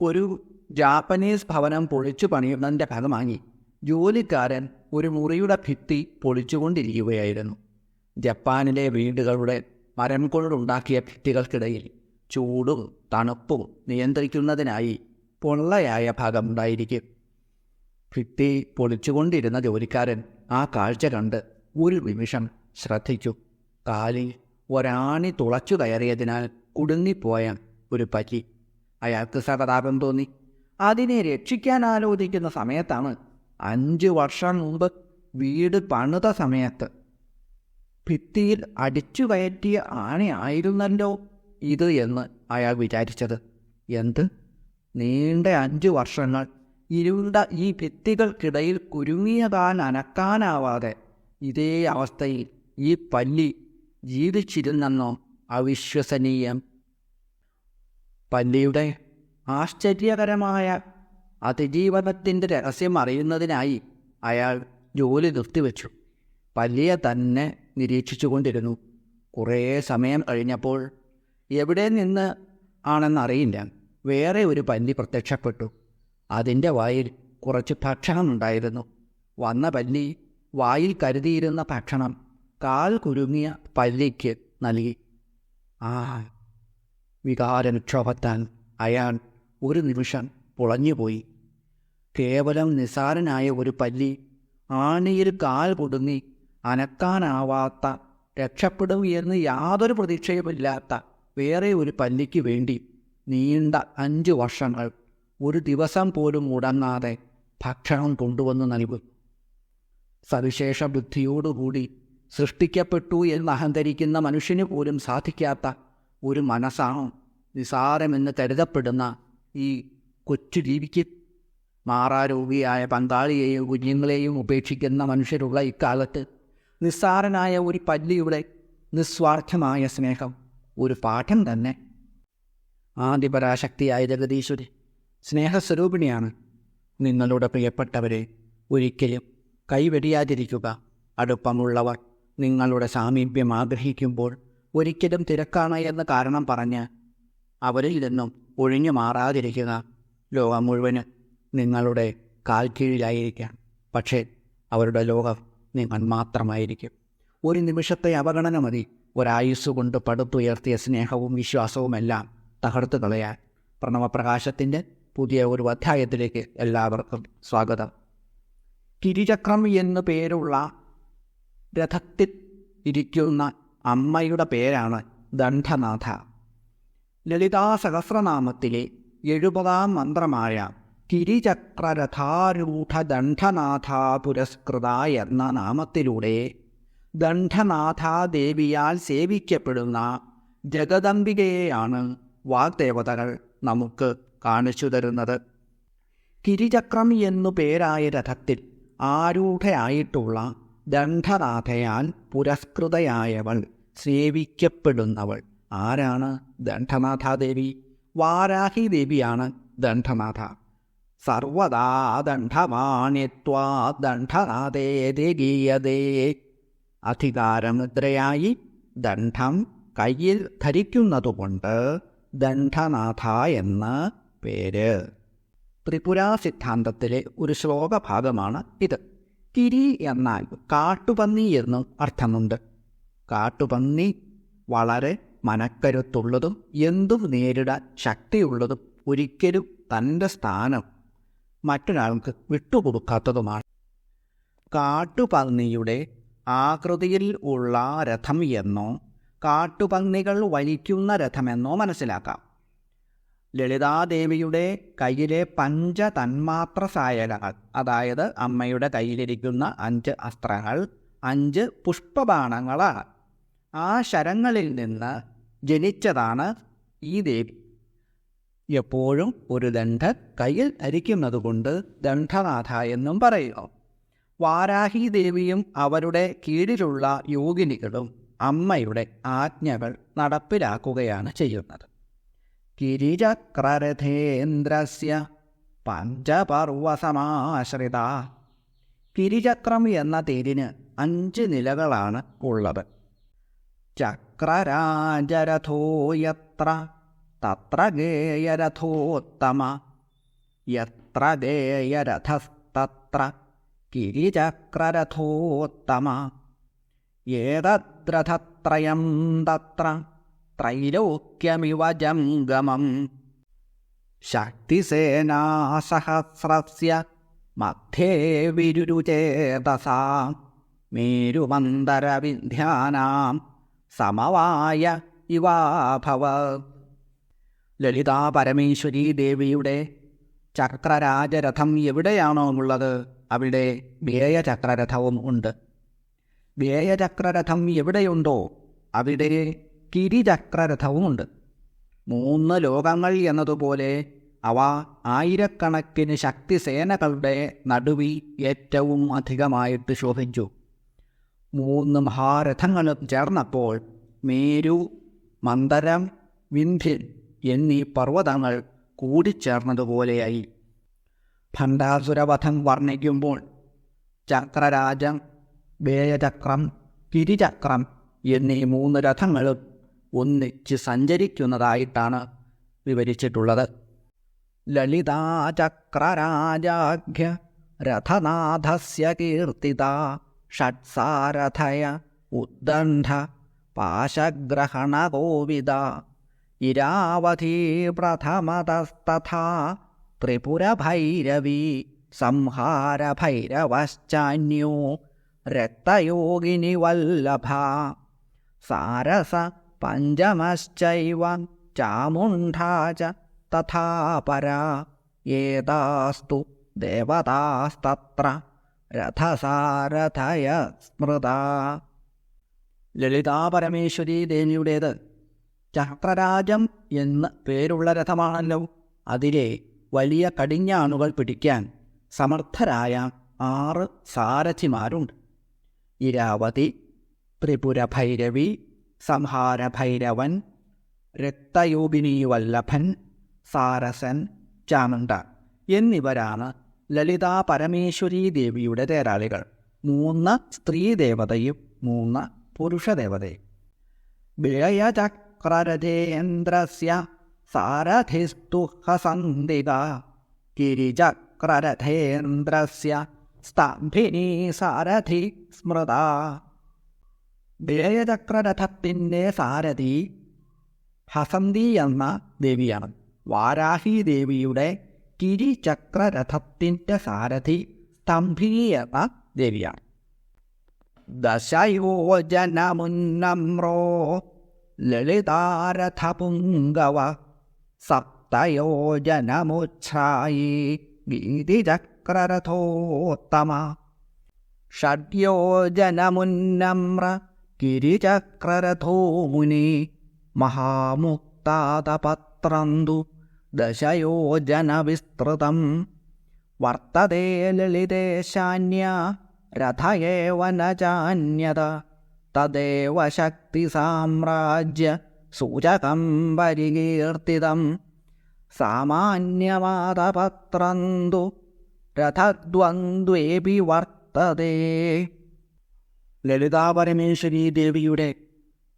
ഒരു ജാപ്പനീസ് ഭവനം പൊളിച്ചു പണിയുന്നതിന്റെ ഭാഗമായി ജോലിക്കാരൻ ഒരു മുറിയുടെ ഭിത്തി പൊളിച്ചുകൊണ്ടിരിക്കുകയായിരുന്നു. ജപ്പാനിലെ വീടുകളുടെ മരം കൊണ്ടുണ്ടാക്കിയ ഭിത്തികൾക്കിടയിൽ ചൂടും തണുപ്പും നിയന്ത്രിക്കുന്നതിനായി പൊള്ളയായ ഭാഗമുണ്ടായിരിക്കും. ഭിത്തി പൊളിച്ചുകൊണ്ടിരുന്ന ജോലിക്കാരൻ ആ കാഴ്ച കണ്ട് ഒരു നിമിഷം ശ്രദ്ധിച്ചു. കാലിൽ ഒരാണി തുളച്ചു കയറിയതിനാൽ കുടുങ്ങിപ്പോയ ഒരു പറ്റി അയാൾക്ക് സഹതാപം തോന്നി. അതിനെ രക്ഷിക്കാൻ ആലോചിക്കുന്ന സമയത്താണ് അഞ്ച് വർഷം മുമ്പ് വീട് പണിത സമയത്ത്. ഭിത്തിയിൽ അടിച്ചു കയറ്റിയ ആനയായിരുന്നല്ലോ ഇത് എന്ന് അയാൾ വിചാരിച്ചത്. എന്ത്? നീണ്ട അഞ്ച് വർഷങ്ങൾ ഇരുണ്ട ഈ ഭിത്തികൾക്കിടയിൽ കുരുങ്ങിയതാൻ അനക്കാനാവാതെ ഇതേ അവസ്ഥയിൽ ഈ പല്ലി ജീവിച്ചിരുന്നെന്നോ അവിശ്വസനീയം. പല്ലിയുടെ ആശ്ചര്യകരമായ അതിജീവനത്തിന്റെ രഹസ്യം അറിയുന്നതിനായി അയാൾ ജോലി നിർത്തിവെച്ചു. പല്ലിയെ തന്നെ നിരീക്ഷിച്ചുകൊണ്ടിരുന്നു. കുറേ സമയം കഴിഞ്ഞപ്പോൾ എവിടെ നിന്ന് ആണെന്നറിയില്ല വേറെ ഒരു പല്ലി പ്രത്യക്ഷപ്പെട്ടു. അതിന്റെ വായിൽ കുറച്ച് ഭക്ഷണമുണ്ടായിരുന്നു വന്ന പല്ലി വായിൽ കരുതിയിരുന്ന ഭക്ഷണം കാൽ കുരുങ്ങിയ പല്ലിക്ക് നൽകി. ആ വികാരനിക്ഷോഭത്താൽ അയാൾ ഒരു നിമിഷം പുളഞ്ഞുപോയി. കേവലം നിസാരനായ ഒരു പല്ലി ആണിയിൽ കാൽ കൊടുങ്ങി അനക്കാനാവാത്ത രക്ഷപ്പെടും എന്ന് യാതൊരു പ്രതീക്ഷയുമില്ലാത്ത വേറെ ഒരു പല്ലിക്ക് വേണ്ടി നീണ്ട അഞ്ച് വർഷങ്ങൾ ഒരു ദിവസം പോലും മുടങ്ങാതെ ഭക്ഷണം കൊണ്ടുവന്ന് നൽകും. സവിശേഷ ബുദ്ധിയോടുകൂടി സൃഷ്ടിക്കപ്പെട്ടു എന്ന് അഹങ്കരിക്കുന്ന മനുഷ്യന് പോലും സാധിക്കാത്ത ഒരു മനസ്സാണോ നിസാരമെന്ന് കരുതപ്പെടുന്ന ഈ കൊച്ചു ജീവിക്ക്. മാറാരോഗിയായ പങ്കാളിയെയും കുഞ്ഞുങ്ങളെയും ഉപേക്ഷിക്കുന്ന മനുഷ്യരുള്ള ഇക്കാലത്ത് നിസ്സാരനായ ഒരു പല്ലിയുടെ നിസ്വാർത്ഥമായ സ്നേഹം ഒരു പാഠം തന്നെ. ആദിപരാശക്തിയായ ജഗദീശ്വരി സ്നേഹസ്വരൂപിണിയാണ്. നിങ്ങളുടെ പ്രിയപ്പെട്ടവരെ ഒരിക്കലും കൈവെടിയാതിരിക്കുക. അടുപ്പമുള്ളവർ നിങ്ങളുടെ സാമീപ്യം ആഗ്രഹിക്കുമ്പോൾ ഒരിക്കലും തിരക്കാണ് എന്ന് കാരണം പറഞ്ഞ് അവരിൽ നിന്നും ഒഴിഞ്ഞു മാറാതിരിക്കുക. ലോകം മുഴുവൻ നിങ്ങളുടെ കാൽ കീഴിലായിരിക്കാം പക്ഷേ അവരുടെ ലോകം നിങ്ങൾ മാത്രമായിരിക്കും. ഒരു നിമിഷത്തെ അവഗണന മതി. ഒരായുസ് കൊണ്ട് പടുത്തുയർത്തിയ സ്നേഹവും വിശ്വാസവുമെല്ലാം തകർത്തു കളയാൻ. പ്രണവപ്രകാശത്തിന്റെ പുതിയ ഒരു അധ്യായത്തിലേക്ക് എല്ലാവർക്കും സ്വാഗതം. കിരിചക്രം എന്നു പേരുള്ള രഥത്തിൽ ഇരിക്കുന്ന അമ്മയുടെ പേരാണ് ദണ്ഡനാഥ. ലളിതാ സഹസ്രനാമത്തിലെ എഴുപതാം മന്ത്രമായ കിരിചക്രരഥാരൂഢ ദണ്ഡനാഥ പുരസ്കൃത എന്ന നാമത്തിലൂടെ ദണ്ഡനാഥാദേവിയാൽ സേവിക്കപ്പെടുന്ന ജഗദംബികയെയാണ് വാഗ്ദേവതകൾ നമുക്ക് കാണിച്ചു തരുന്നത്. കിരിചക്രം എന്നു പേരായ രഥത്തിൽ ആരൂഢയായിട്ടുള്ള ദണ്ഡനാഥയാൽ പുരസ്കൃതയായവൾ സേവിക്കപ്പെടുന്നവൾ. ആരാണ് ദണ്ഡനാഥാദേവി? വാരാഹി ദേവിയാണ് ദണ്ഡനാഥ. സർവദാ ദണ്ഡമാണിത്വാ ദണ്ഡനാഥേ ദേഗീയതേ അധികാരമുദ്രയായി ദണ്ഡം കയ്യിൽ ധരിക്കുന്നതുകൊണ്ട് ദണ്ഡനാഥ എന്ന പേര്. ത്രിപുരാ സിദ്ധാന്തത്തിലെ ഒരു ശ്ലോകഭാഗമാണ് ഇത്. കിരി എന്നാൽ കാട്ടുപന്നി എന്നും അർത്ഥമുണ്ട്. കാട്ടുപന്നി വളരെ മനക്കരുത്തുള്ളതും എന്തും നേരിടാൻ ശക്തിയുള്ളതും ഒരിക്കലും തന്റെ സ്ഥാനം മറ്റൊരാൾക്ക് വിട്ടുകൊടുക്കാത്തതുമാണ്. കാട്ടുപന്നിയുടെ ആകൃതിയിൽ ഉള്ള രഥം എന്നോ കാട്ടുപന്നികൾ വലിക്കുന്ന രഥമെന്നോ മനസ്സിലാക്കാം. ലളിതാദേവിയുടെ കയ്യിലെ പഞ്ചതന്മാത്ര സായകങ്ങൾ അതായത് അമ്മയുടെ കയ്യിലിരിക്കുന്ന അഞ്ച് അസ്ത്രങ്ങൾ അഞ്ച് പുഷ്പബാണങ്ങളാണ്. ആ ശരങ്ങളിൽ നിന്ന് ജനിച്ചതാണ് ഈ ദേവി. എപ്പോഴും ഒരു ദണ്ഡ കയ്യിൽ ധരിക്കുന്നതുകൊണ്ട് ദണ്ഡനാഥ എന്നും പറയുന്നു. വാരാഹി ദേവിയും അവരുടെ കീഴിലുള്ള യോഗിനികളും അമ്മയുടെ ആജ്ഞകൾ നടപ്പിലാക്കുകയാണ് ചെയ്യുന്നത്. കിരിചക്രരഥേന്ദ്രസ്യ പഞ്ചപർവസമാശ്രിത കിരിചക്രം എന്ന തേരിന് അഞ്ച് നിലകളാണ് ഉള്ളത്. ചക്രരാജരഥോ യത്ര തത്ര ഗേയരഥോത്തമ യത്ര ഗേയരഥസ്തത്ര കിരിചക്രരഥോത്തമ ഏതദ്രഥത്രയം തത്ര ത്രൈലോക്യമിവ ജംഗമം ശക്തിസേനാസഹസ്രസ്യ മധ്യേ വിരുരുചേതസാ മേരുമന്തരവിന്ധ്യാനാം സമവായ ഇവാഭവ ലളിതാ പരമേശ്വരി ദേവിയുടെ ചക്രരാജരഥം എവിടെയാണോ ഉള്ളത് അവിടെ വ്യയചക്രരഥവും ഉണ്ട്. വ്യയചക്രരഥം എവിടെയുണ്ടോ അവിടെ കിരിചക്രരഥവുമുണ്ട് മൂന്ന് ലോകങ്ങൾ എന്നതുപോലെ അവ ആയിരക്കണക്കിന് ശക്തിസേനകളുടെ നടുവിൽ ഏറ്റവും അധികമായിട്ട് ശോഭിച്ചു. മൂന്ന് മഹാരഥങ്ങളും ചേർന്നപ്പോൾ മേരു മന്ദരം വിന്ധ്യൻ എന്നീ പർവതങ്ങൾ കൂടിച്ചേർന്നതുപോലെയായി. ഭണ്ഡാസുരവധം വർണിക്കുമ്പോൾ ചക്രരാജം വേയചക്രം കിരിചക്രം എന്നീ മൂന്ന് രഥങ്ങളും ഒന്നിച്ച് സഞ്ചരിക്കുന്നതായിട്ടാണ് വിവരിച്ചിട്ടുള്ളത്. ലളിതാചക്രരാജാഖ്യ രഥനാഥസ്യ കീർത്തിത ഷട്സാരഥയ ഉദ്ദണ്ഡ പാശഗ്രഹണകോവിദ ഇരാവധീ പ്രഥമതസ്തഥാ ത്രിപുരഭൈരവീ സംഹാരഭൈരവശ്ചാന്യോ രക്തയോഗിനി വല്ലഭ സാരസ പഞ്ചമശ്ചൈവ ചാമുണ്ഡാ ച തഥാ പരാ ഏതാസ്തു ദേവതാസ്തത്ര രഥസാരഥയ സ്മൃത. ലളിതാ പരമേശ്വരി ദേവിയുടേത്. ചക്രരാജം എന്ന് പേരുള്ള രഥമാണല്ലോ. അതിലെ വലിയ കടിഞ്ഞാണുകൾ പിടിക്കാൻ സമർത്ഥരായ ആറ് സാരഥിമാരുണ്ട്. ഇരാവതി ത്രിപുരഭൈരവി സംഹാരഭൈരവൻ രക്തയോഗിനി വല്ലഭൻ സാരസൻ ചാമുണ്ട എന്നിവരാണ് ലളിതാ പരമേശ്വരി ദേവിയുടെ തേരാളികൾ. മൂന്ന് സ്ത്രീ ദേവതയും മൂന്ന് പുരുഷ ദേവതയും. വിളയചക്രരഥേന്ദ്രസ്യ സാരഥിസ്തു ഹസന്തിക ഗിരിചക്രരഥേന്ദ്രസ്യ സ്തംഭിനി സാരഥി സ്മൃത. വിളയചക്രരഥത്തിന്റെ സാരഥി ഹസന്തി എന്ന ദേവിയാണ്. വാരാഹി ദേവിയുടെ കിരിചക്രരഥത്തിന്റെ സാരഥി സ്തംഭീയത ദേവിയാണ് ദശയോജനമുന്നമ്രോ ലളിതാരഥപുങ്കവ സപ്തയോജനമുച്ഛായി ഗീതിചക്രരഥോത്തമ ഷഡ്യോജനമുന്നമ്ര ഗിരിചക്രരഥോ മുനി മഹാമുക്താതപത്രന്തു ദശയോജനവിസ്തൃതം. വർത്തതേ ലളിതേശാന്യ രഥയേവ നാന്യത തദേവ ശക്തി സാമ്രാജ്യ സൂചകം പരികീർത്തിതം. സാമാന്യവാദപത്രന്തു രഥദ്വന്ദ്വേപി വർത്തതേ. ലളിതാപരമേശ്വരീ ദേവിയുടെ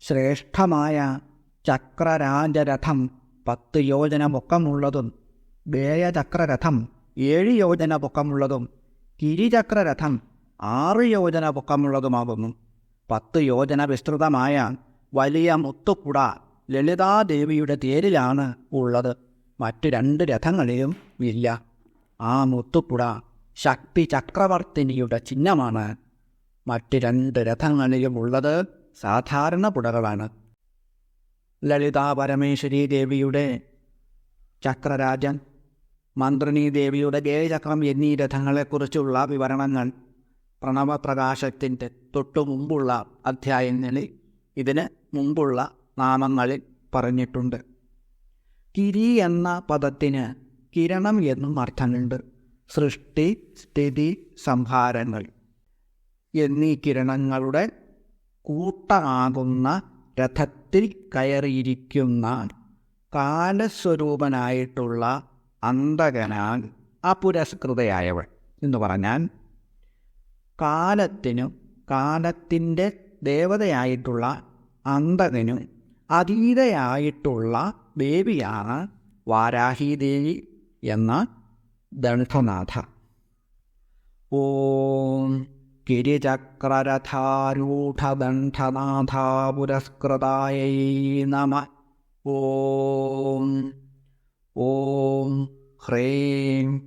ശ്രേഷ്ഠമായ ചക്രരാജരഥം പത്ത് യോജന പൊക്കമുള്ളതും വേയചക്രരഥം ഏഴ് യോജന പൊക്കമുള്ളതും കിരിചക്രരഥം ആറ് യോജന പൊക്കമുള്ളതുമാകുന്നു. പത്ത് യോജന വിസ്തൃതമായ വലിയ മുത്തുക്കുട ലളിതാദേവിയുടെ തേരിലാണ് ഉള്ളത്. മറ്റു രണ്ട് രഥങ്ങളിലും ഇല്ല. ആ മുത്തുക്കുട ശക്തി ചക്രവർത്തിനിയുടെ ചിഹ്നമാണ്. മറ്റു രണ്ട് രഥങ്ങളിലും ഉള്ളത് സാധാരണ പുടകളാണ്. ലളിതാ പരമേശ്വരി ദേവിയുടെ ചക്രരാജൻ മന്ത്രിണി ദേവിയുടെ ഗേയചക്രം എന്നീ രഥങ്ങളെക്കുറിച്ചുള്ള വിവരണങ്ങൾ പ്രണവപ്രകാശത്തിന്റെ തൊട്ടു മുമ്പുള്ള അധ്യായങ്ങളിൽ ഇതിന് മുമ്പുള്ള നാമങ്ങളിൽ പറഞ്ഞിട്ടുണ്ട്. കിരി എന്ന പദത്തിന് കിരണം എന്നും അർത്ഥമുണ്ട്. സൃഷ്ടി സ്ഥിതി സംഹാരങ്ങൾ എന്നീ കിരണങ്ങളുടെ കൂട്ടമാകുന്ന രഥത്തിൽ കയറിയിരിക്കുന്ന കാലസ്വരൂപനായിട്ടുള്ള അന്തകനാൽ അപുരസ്കൃതയായവൾ എന്ന് പറഞ്ഞാൽ കാലത്തിനും കാലത്തിന്റെ ദേവതയായിട്ടുള്ള അന്തകനും അതീതയായിട്ടുള്ള ദേവിയാണ് വാരാഹിദേവി എന്ന ദണ്ഠനാഥ ഓം പുരസ്കൃതായൈ നമ ഓം ഓം ഹ്രീം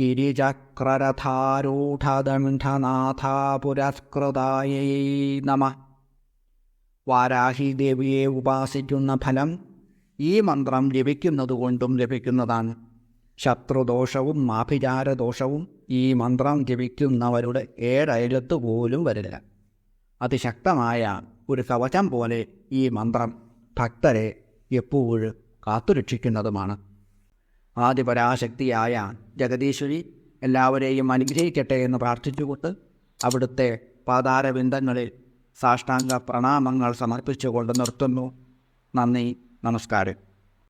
ഗിരിചക്രരഥാരൂഢദണ്ഡനാഥ പുരസ്കൃതായൈ നമ വാരാഹി ദേവിയെ ഉപാസിക്കുന്ന ഫലം ഈ മന്ത്രം ലഭിക്കുന്നതുകൊണ്ടും ലഭിക്കുന്നതാണ്. ശത്രുദോഷവും മാഭിചാരദോഷവും ഈ മന്ത്രം ജപിക്കുന്നവരുടെ ഏഴയലത്ത് പോലും വരില്ല. അതിശക്തമായ ഒരു കവചം പോലെ ഈ മന്ത്രം ഭക്തരെ എപ്പോഴും കാത്തുരക്ഷിക്കുന്നതുമാണ്. ആദിപരാശക്തിയായ ജഗദീശ്വരി എല്ലാവരെയും അനുഗ്രഹിക്കട്ടെ എന്ന് പ്രാർത്ഥിച്ചുകൊണ്ട് അവിടുത്തെ പാതാരബിന്ദങ്ങളിൽ സാഷ്ടാംഗ പ്രണാമങ്ങൾ സമർപ്പിച്ചുകൊണ്ട് നിർത്തുന്നു. നന്ദി നമസ്കാരം.